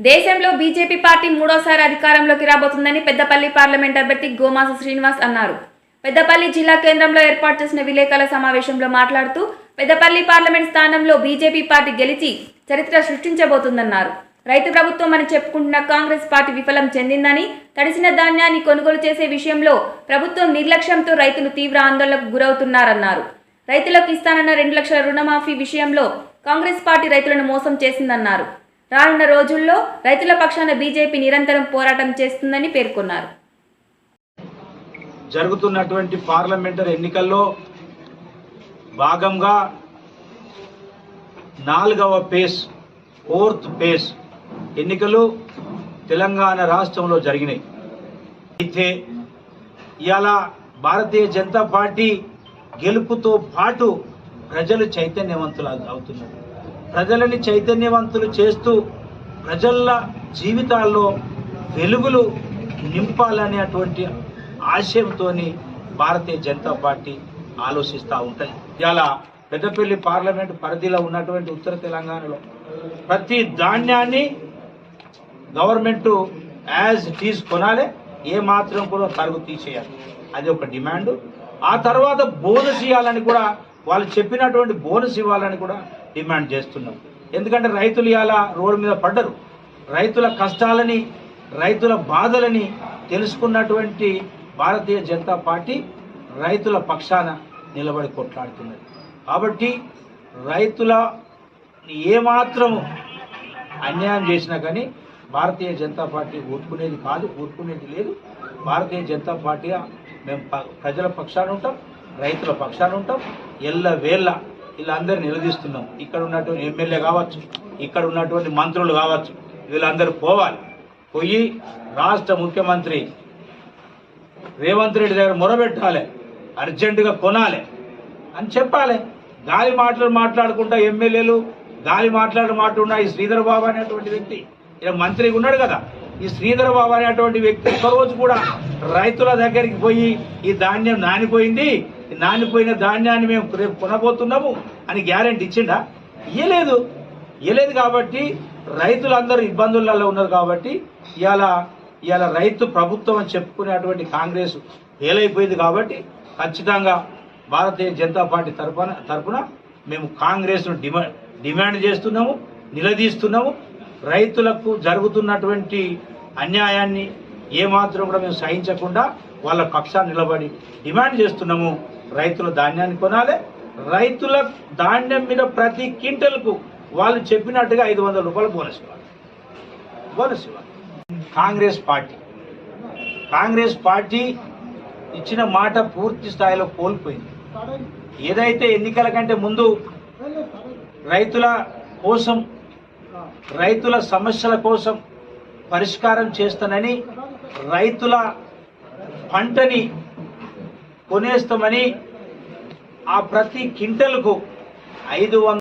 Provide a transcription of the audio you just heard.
దేశంలో BJP party మూడోసారి అధికారంలోకి రాబోతుందని పెద్దపల్లి పార్లమెంట్ అభ్యర్థి గోమాస శ్రీనివాస్ అన్నారు. పెద్దపల్లి జిల్లా కేంద్రంలో ఏర్పాటు చేసిన విలేకరుల సమావేశంలో మాట్లాడుతూ పెద్దపల్లి పార్లమెంట్ స్థానంలో బీజేపీ పార్టీ గెలిచి చరిత్ర సృష్టించబోతుందన్నారు. రైతు ప్రభుత్వం అని చెప్పుకుంటున్న కాంగ్రెస్ పార్టీ విఫలం చెందిందని తడిసిన ధాన్యాన్ని కొనుగోలు చేసే విషయంలో ప్రభుత్వం నిర్లక్ష్యంతో రైతులు తీవ్ర ఆందోళనకు గురవుతున్నారన్నారు. రైతులకు ఇస్తానన్న రెండు లక్షల రుణమాఫీ విషయంలో కాంగ్రెస్ పార్టీ రైతులను మోసం చేసిందన్నారు. రానున్న రోజుల్లో రైతుల పక్షాన బీజేపీ నిరంతరం పోరాటం చేస్తుందని పేర్కొన్నారు. జరుగుతున్నటువంటి పార్లమెంటరీ ఎన్నికల్లో భాగంగా నాలుగవ పేస్ ఫోర్త్ పేస్ ఎన్నికలు తెలంగాణ రాష్ట్రంలో జరిగినాయి. అయితే ఇవాళ భారతీయ జనతా పార్టీ గెలుపుతో పాటు ప్రజలు చైతన్యవంతులు అవుతున్నారు. ప్రజలని చైతన్యవంతులు చేస్తూ ప్రజల జీవితాల్లో వెలుగులు నింపాలనేటువంటి ఆశయంతో భారతీయ జనతా పార్టీ ఆలోచిస్తూ ఉంటాయి. ఇవాళ పెద్దపల్లి పార్లమెంట్ పరిధిలో ఉన్నటువంటి ఉత్తర తెలంగాణలో ప్రతి ధాన్యాన్ని గవర్నమెంట్ యాజ్ ఇట్ కొనాలి ఏ మాత్రం కూడా తరుగు తీసేయాలి. అది ఒక డిమాండ్. ఆ తర్వాత బోనస్ ఇవ్వాలని కూడా వాళ్ళు చెప్పినటువంటి బోనస్ ఇవ్వాలని కూడా డిమాండ్ చేస్తున్నాం. ఎందుకంటే రైతులు ఇలా రోడ్డు మీద పడ్డరు. రైతుల కష్టాలని రైతుల బాధలని తెలుసుకున్నటువంటి భారతీయ జనతా పార్టీ రైతుల పక్షాన నిలబడి కొట్లాడుతున్నది. కాబట్టి రైతుల ఏమాత్రం అన్యాయం చేసినా కానీ భారతీయ జనతా పార్టీ ఊరుకునేది కాదు ఊరుకునేది లేదు. భారతీయ జనతా పార్టీ మేము ప్రజల పక్షాన ఉంటాం రైతుల పక్షాన ఉంటాం. ఎల్ల వేళ్ళ వీళ్ళందరూ నిలదీస్తున్నాం. ఇక్కడ ఉన్నటువంటి ఎమ్మెల్యే కావచ్చు ఇక్కడ ఉన్నటువంటి మంత్రులు కావచ్చు వీళ్ళందరూ పోవాలి. పోయి రాష్ట్ర ముఖ్యమంత్రి రేవంత్ రెడ్డి దగ్గర మొరబెట్టాలి అర్జెంటుగా కొనాలి అని చెప్పాలి. గాలి మాటలు మాట్లాడుకుంటా ఎమ్మెల్యేలు గాలి మాట్లాడు మాట్లాడున్న ఈ శ్రీధర్ బాబు అనేటువంటి వ్యక్తి ఇలా మంత్రిగా ఉన్నాడు కదా. ఈ శ్రీధర్ బాబు అనేటువంటి వ్యక్తి ఒకరోజు కూడా రైతుల దగ్గరికి పోయి ఈ ధాన్యం నానిపోయింది. నానిపోయిన ధాన్యాన్ని మేము రేపు కొనబోతున్నాము అని గ్యారెంటీ ఇచ్చిండా? ఇయ్యలేదు. ఇయ్యలేదు కాబట్టి రైతులందరూ ఇబ్బందులలో ఉన్నారు కాబట్టి ఇవాళ ఇవాళ రైతు ప్రభుత్వం అని చెప్పుకునేటువంటి కాంగ్రెస్ ఏలైపోయింది కాబట్టి ఖచ్చితంగా భారతీయ జనతా పార్టీ తరపున తరపున మేము కాంగ్రెస్ను డిమాండ్ డిమాండ్ చేస్తున్నాము నిలదీస్తున్నాము. రైతులకు జరుగుతున్నటువంటి అన్యాయాన్ని ఏమాత్రం కూడా మేము సహించకుండా వాళ్ళ పక్షాన్ని నిలబడి డిమాండ్ చేస్తున్నాము. రైతుల ధాన్యాన్ని కొనాలి. రైతుల ధాన్యం మీద ప్రతి క్వింటల్కు వాళ్ళు చెప్పినట్టుగా ఐదు వందల రూపాయలు బోనస్ ఇవ్వాలి. బోనస్ ఇవ్వాలి. కాంగ్రెస్ పార్టీ. కాంగ్రెస్ పార్టీ ఇచ్చిన మాట పూర్తి స్థాయిలో కోల్పోయింది. ఏదైతే ఎన్నికల కంటే ముందు రైతుల కోసం రైతుల సమస్యల కోసం పరిష్కారం చేస్తానని రైతుల పంటని కొనేస్తామని ఆ ప్రతి క్వింటల్కు ఐదు